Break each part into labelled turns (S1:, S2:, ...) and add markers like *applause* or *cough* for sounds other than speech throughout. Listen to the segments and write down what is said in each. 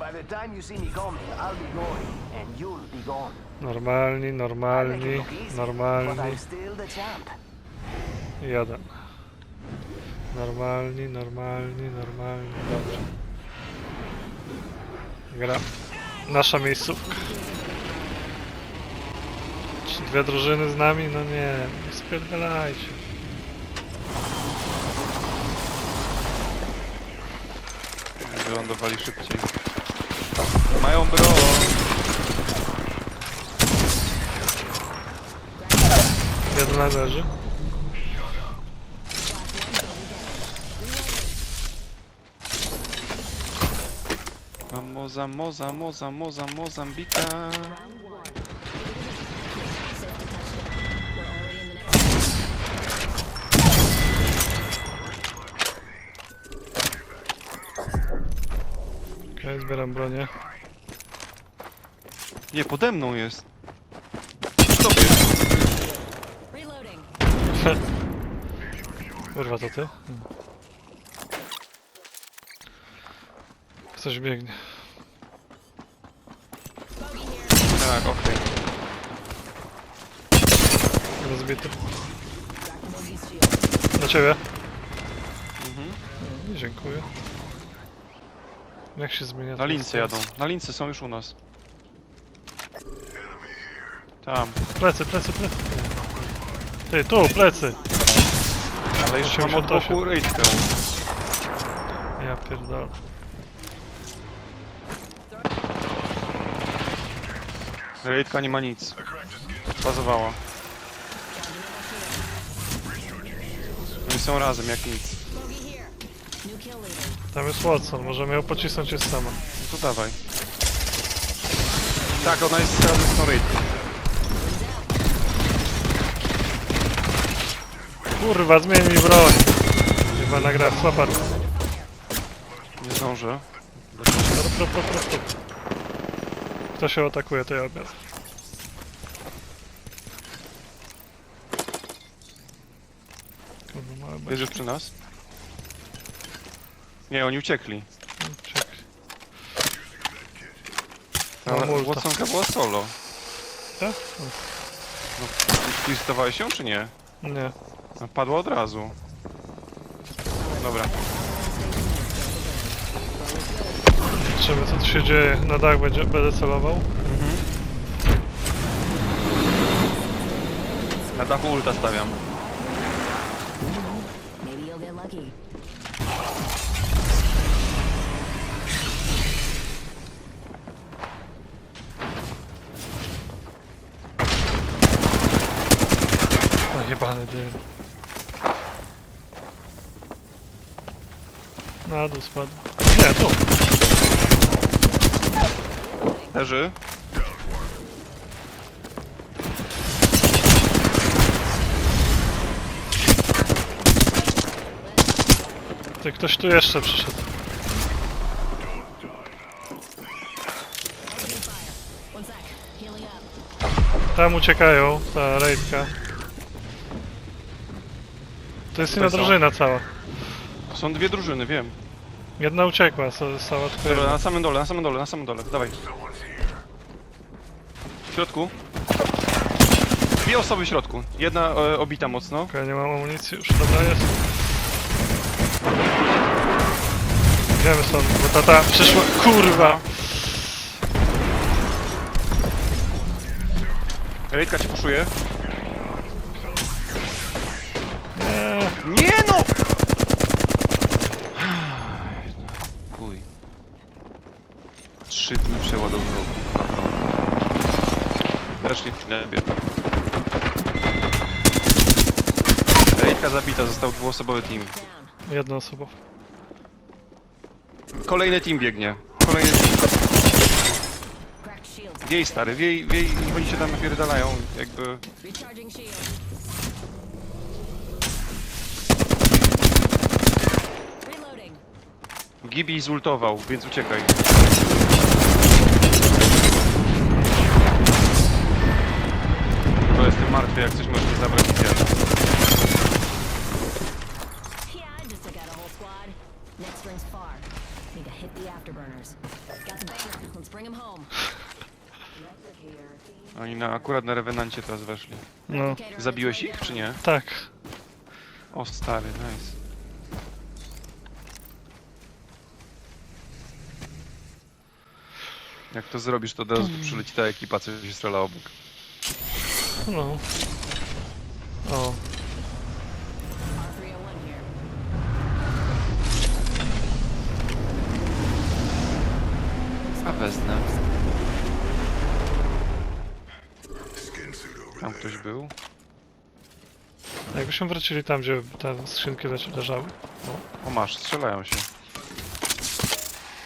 S1: By the time you see me coming, I'll be going, and you'll be gone.
S2: Normalni, normalni, normalni.
S1: I'm still the champ.
S2: Jeden. Normalni, normalni, normalni. Dobrze. Gra. Nasza miejscówka. Czy dwie drużyny z nami? No nie, nie spierdalajcie.
S3: Wylądowali szybciej. Mają bro!
S2: Jeden leży.
S3: Mam moza, moza, moza, moza, mozambika.
S2: Okej, zbieram bronię.
S3: Nie, pode mną jest.
S4: Reloading.
S2: Kurwa, to ty? Hmm. Ktoś biegnie.
S4: Bogey here.
S3: Tak, okej.
S2: Rozbity.
S4: Bogey's shield.
S2: Do ciebie.
S3: Mhm.
S2: Dziękuję. Jak się zmienia
S3: Na lince jadą. Na lince są już u nas. Tam.
S2: Plecy, plecy, plecy. Ty, tu, plecy.
S3: Ale jeszcze mam od
S2: 88.
S3: boku raidkę.
S2: Ja pierdolę.
S3: Raidka nie ma nic. Bazowała. Oni są razem jak nic.
S2: Tam jest Watson, możemy ją pocisnąć jest sama.
S3: No to dawaj. Tak, ona jest z raidką.
S2: Kurwa, zmień mi broń. Chyba nagra słaba.
S3: Nie zdążę.
S2: Prop, prop, prop, prop. Kto się atakuje, to ja odbiorę. Kurwa, małe.
S3: Bierzesz przy nas? Nie, oni uciekli.
S2: Czekaj.
S3: Ale
S2: Mam ulta.
S3: Watsonka była solo.
S2: Tak?
S3: No, twistowałeś się czy nie?
S2: Nie.
S3: No, padła od razu. Dobra.
S2: Zobaczymy co tu się dzieje. Na dach będzie, będę celował.
S3: Na dachu ulta stawiam.
S4: Maybe you'll get lucky.
S2: Dym. Na dół spadł. Nie, tu.
S3: Leży.
S2: Ty, ktoś tu jeszcze przyszedł. Tam uciekają, ta raidka. To jest inna
S3: Tutaj są.
S2: drużyna cała.
S3: Są dwie drużyny, wiem.
S2: Jedna uciekła, so- została tylko
S3: Dobra,
S2: jedna.
S3: na samym dole, na samym dole, na samym dole. Dawaj. W środku. Dwie osoby w środku. Jedna e, obita mocno.
S2: Okej, nie mam amunicji już, dobra jest. Idziemy stąd, bo tata przyszła, kurwa!
S3: Rejtka cię puszuje.
S2: Nie,
S3: no! Chuj. Trzy dni przeładowywał. Weszli w niebie. Rejtka zabita, został dwuosobowy team.
S2: Jedna osoba.
S3: Kolejny team biegnie. Kolejny team. Wiej stary, wiej, wiej, oni się tam napierdalają, jakby...
S4: Recharging shield. Reloading.
S3: Gibi zultował, więc uciekaj. To jestem martwy, jak coś możesz mi zabrać i zjadać.
S4: Yeah, I just took out a whole squad. Next ring's far. Need to hit the afterburners. Got some Bring him home.
S3: Oni na, akurat na rewenancie teraz weszli.
S2: No,
S3: Zabiłeś ich, czy nie?
S2: tak.
S3: O, stary, nice. Jak to zrobisz, to od razu tu przyleci ta ekipa, co się strzela obok.
S2: No. O,
S4: R301 here.
S3: A wezmę. Tam ktoś był?
S2: jakbyśmy wrócili tam, gdzie te skrzynki leż- leżały.
S3: O masz, strzelają się.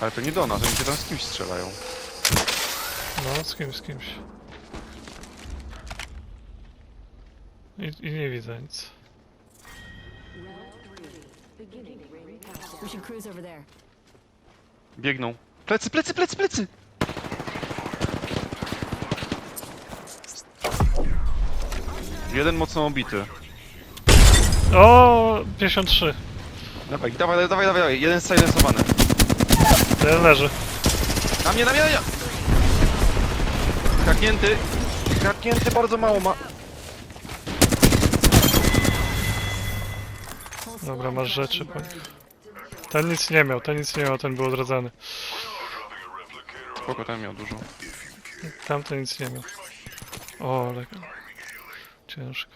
S3: Ale to nie do nas, oni się tam z kimś strzelają.
S2: No, z kimś, z kimś. I, I nie widzę nic.
S4: We should cruise over there.
S3: Biegną. Plecy, plecy, plecy, plecy! Jeden mocno obity.
S2: O, 53.
S3: Dawaj, dawaj, dawaj, dawaj, dawaj. jeden silencowany.
S2: Ten leży.
S3: Na mnie, na mnie, na mnie! Kraknięty. Kraknięty bardzo mało ma.
S2: Dobra, masz rzeczy, pan.
S4: burned.
S2: Ten nic nie miał, ten nic nie miał, ten był odradzany.
S3: Spoko, tam miał dużo.
S2: Tamten nic nie miał. O, ale... Ciężko.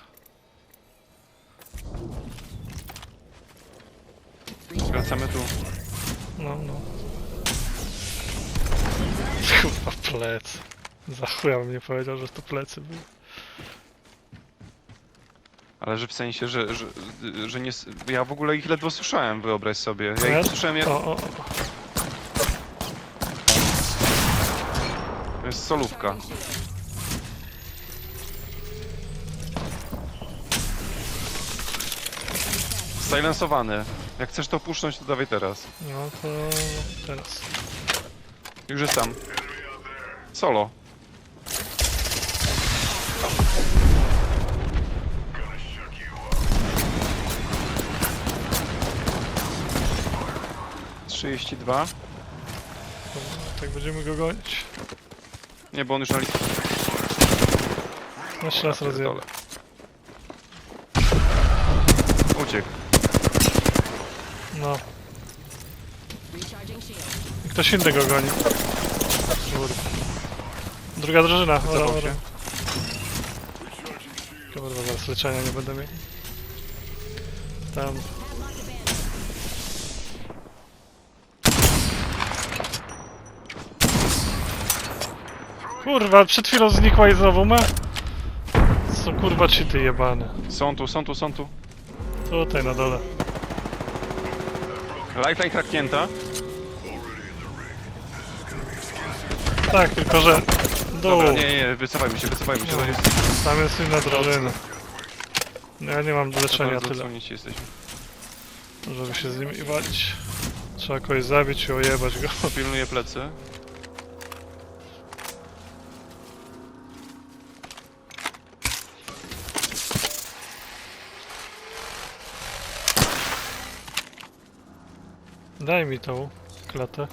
S3: Wracamy tu.
S2: No, no. *laughs* Chyba plec. Za chuja bym nie powiedział, że to plecy były.
S3: Ale że w sensie, że, że, że nie... s- Ja w ogóle ich ledwo słyszałem, wyobraź sobie. Ja ich słyszałem jak...
S2: O, o, o.
S3: To jest solówka. Silencowany. Jak chcesz to puszcząć, to dawaj teraz.
S2: No to teraz.
S3: Już jest tam. Solo. Trzydzieści dwa.
S2: Tak będziemy go gonić.
S3: Nie, bo on już na liście.
S2: Jeszcze raz rozjebę.
S3: Uciekł.
S2: No. I ktoś inny go goni. Druga drużyna. Ora,
S3: Cofał
S2: ora.
S3: się.
S2: Kurwa, zaraz leczenia nie będę miał. Tam. Kurwa, przed chwilą znikła i znowu ma? Co kurwa cheaty jebane.
S3: Są tu, są tu, są tu.
S2: Tutaj na dole.
S3: Lifeline kraknięta.
S2: Tak, tylko że... Dół.
S3: Dobra, nie, nie, wycofajmy się, wycofajmy się. To jest
S2: Tam jest inna. No Ja nie mam do leczenia
S3: bardzo
S2: tyle,
S3: jesteśmy.
S2: żeby się z nimi walić. Trzeba kogoś zabić i ojebać go.
S3: Pilnuję plecy.
S2: Daj mi tą klatę.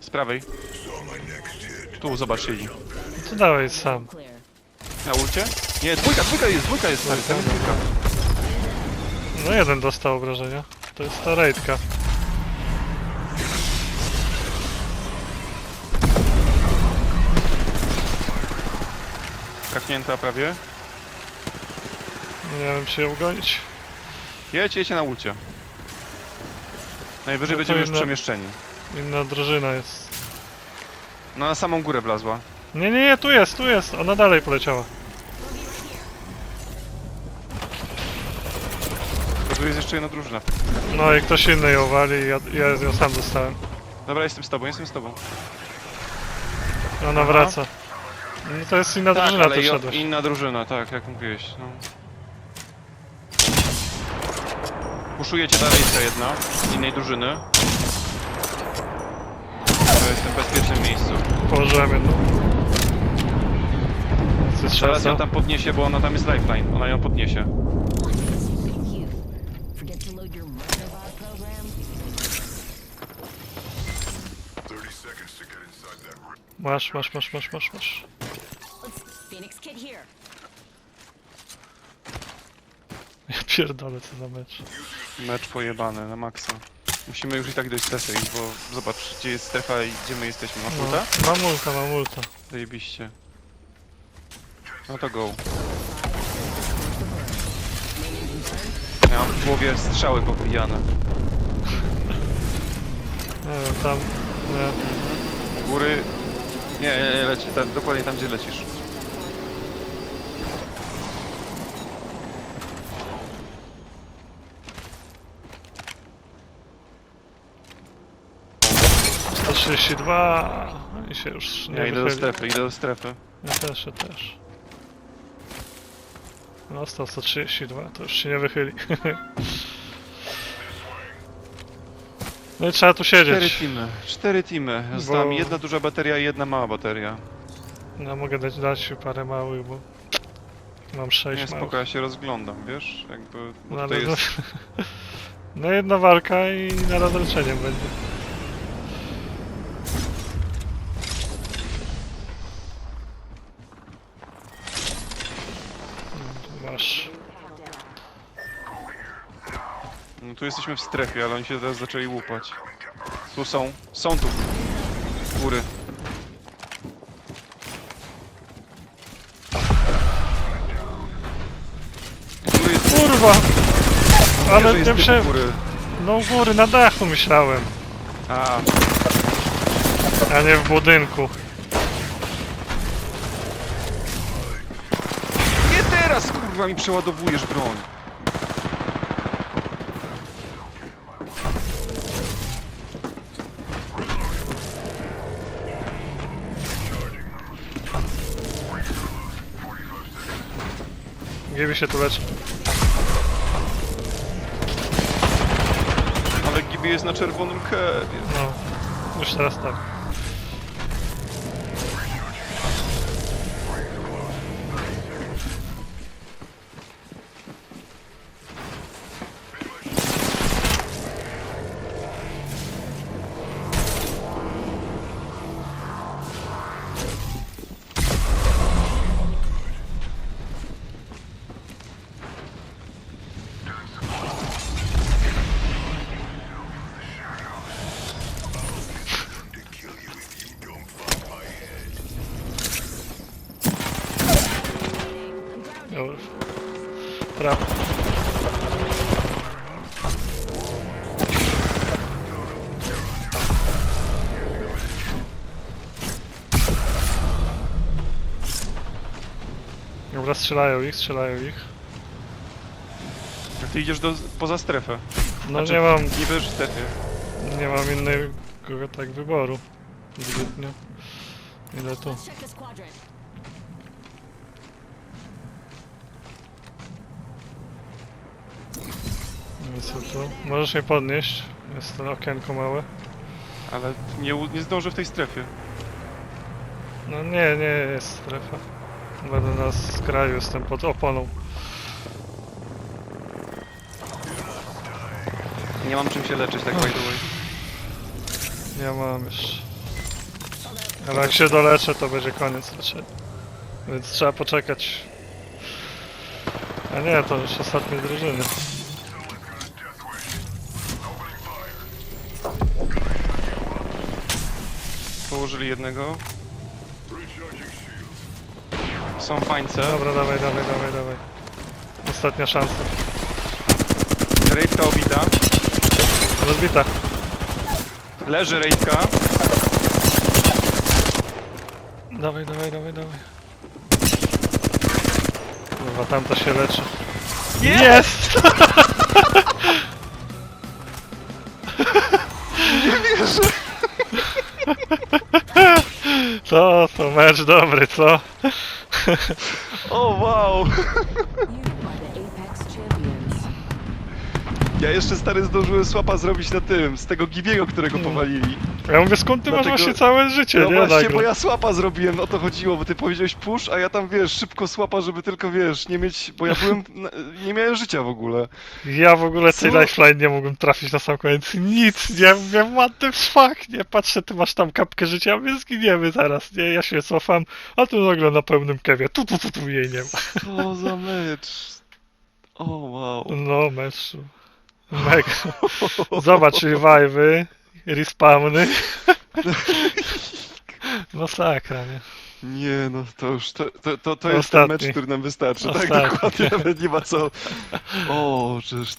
S3: Z prawej. Tu, zobacz, siedzi.
S2: To dawaj sam.
S3: Na ulcie? Nie, dwójka, dwójka jest, dwójka jest, stary, tam jest dwójka.
S2: No jeden dostał obrażenia. To jest ta raidka.
S3: Kraknięta prawie.
S2: Nie wiem czy ją gonić.
S3: Jedź, jedźcie na ulcie. Najwyżej
S2: No to
S3: będziemy już przemieszczeni.
S2: Inna drużyna jest.
S3: No na samą górę wlazła.
S2: Nie, nie, nie, tu jest, tu jest. Ona dalej poleciała.
S3: Tu jest jeszcze jedna drużyna.
S2: No i ktoś inny ją wali i ja, ja ją sam dostałem.
S3: Dobra, jestem z tobą, jestem z tobą.
S2: Ona wraca. No to jest inna
S3: Tak,
S2: drużyna,
S3: ale
S2: ty wszedłeś.
S3: inna drużyna, tak, jak mówiłeś. No. Puszujecie dalej ta jedna, z innej drużyny. Ja jestem w bezpiecznym miejscu.
S2: Położyłem jedną. Co
S3: Zaraz
S2: trzeba?
S3: ją tam podniesie, bo ona tam jest lifeline. Ona ją podniesie.
S4: You. Forget to load your microbot program?
S2: Masz, masz, masz, masz, masz, masz. Pierdolę, co za mecz.
S3: Mecz pojebany na maksa. Musimy już i tak dojść strefy, bo zobacz, gdzie jest strefa i gdzie my jesteśmy. Masz
S2: No,
S3: ulta?
S2: mam ulta, mam ulta.
S3: Zajebiście. No to go. Ja mam w głowie strzały popijane.
S2: Nie wiem, tam... Nie.
S3: Góry... Nie, nie, nie, leci, tam, dokładnie tam, gdzie lecisz.
S2: To 32 i się już nie
S3: Ja idę do
S2: wychyli.
S3: strefy, idę do strefy.
S2: Ja też, ja też. No, 100, 132, to już się nie wychyli. *laughs* No i trzeba tu
S3: Cztery
S2: siedzieć.
S3: teamy, cztery teamy. Została
S2: Bo-
S3: mi jedna duża bateria i jedna mała bateria.
S2: Ja mogę dać, dać parę małych, bo mam 6
S3: Nie,
S2: małych.
S3: spoko, ja się rozglądam, wiesz? Jakby... Bo
S2: No, ale no,
S3: jest... *laughs*
S2: no jedna walka i na rozliczenie będzie.
S3: Tu jesteśmy w strefie, ale oni się teraz zaczęli łupać. Tu są, są tu. Góry. Tu jest...
S2: Kurwa! Ale nie
S3: jest góry.
S2: No u góry, na dachu myślałem,
S3: A,
S2: a nie w budynku.
S3: nie teraz, kurwa, mi przeładowujesz broń.
S2: Gibi się tu leczy.
S3: Ale Gibi jest na czerwonym kewie.
S2: No, już teraz tak. Dobra, strzelają ich, strzelają ich.
S3: A ty idziesz do, poza strefę.
S2: No
S3: Znaczy,
S2: nie mam,
S3: Niby w strefie.
S2: nie mam innego tak wyboru. Zbytnio. Ile tu?
S4: Let's check this quadrant.
S2: Nie tu? Możesz mnie podnieść. Jest to okienko małe.
S3: Ale nie, u- nie zdążę w tej strefie.
S2: No nie, nie jest strefa. Będę na skraju, jestem pod oponą.
S3: Nie mam czym się leczyć, tak by the way.
S2: Ja mam już. Ale jak się doleczę, to będzie koniec leczenia. Więc trzeba poczekać. A nie, to już ostatnie drużyny.
S3: Położyli jednego. Są fańce.
S2: Dobra, dawaj, dawaj, dawaj, dawaj. Ostatnia szansa.
S3: Rejtka obita.
S2: Rozbita.
S3: Leży rejtka.
S2: Dawaj, dawaj, dawaj, dawaj. Kurwa, tamta się leczy. Jest! *laughs* *laughs* To, to mecz dobry, co? *laughs*
S3: O wow! *laughs* Ja jeszcze stary zdążyłem słapa zrobić na tym, z tego Gibiego, którego powalili.
S2: Ja mówię, skąd ty masz
S3: Dlatego-
S2: właśnie całe życie,
S3: No
S2: nie?
S3: właśnie,
S2: Nagle.
S3: bo ja słapa zrobiłem, o to chodziło, bo ty powiedziałeś push, a ja tam wiesz, szybko słapa, żeby tylko wiesz, nie mieć, bo ja byłem, na- *laughs* nie miałem życia w ogóle.
S2: Ja w ogóle tej
S3: Co?
S2: lifeline nie mogłem trafić na sam koniec. Nic, nie mówię, what the fuck, nie? Patrzę, ty masz tam kapkę życia, my zginiemy zaraz, nie? Ja się cofam, a tu nagle na pełnym kewie, tu, tu, tu, tu jej nie ma.
S3: Co za mecz. O wow.
S2: No, meczu. Mega. Zobacz, revive'y, respawny. Masakra, nie?
S3: Nie no, to już, to, to, to, to jest
S2: Ostatni.
S3: ten mecz, który nam wystarczy,
S2: Ostatni.
S3: tak dokładnie, nawet nie ma co. O, żeż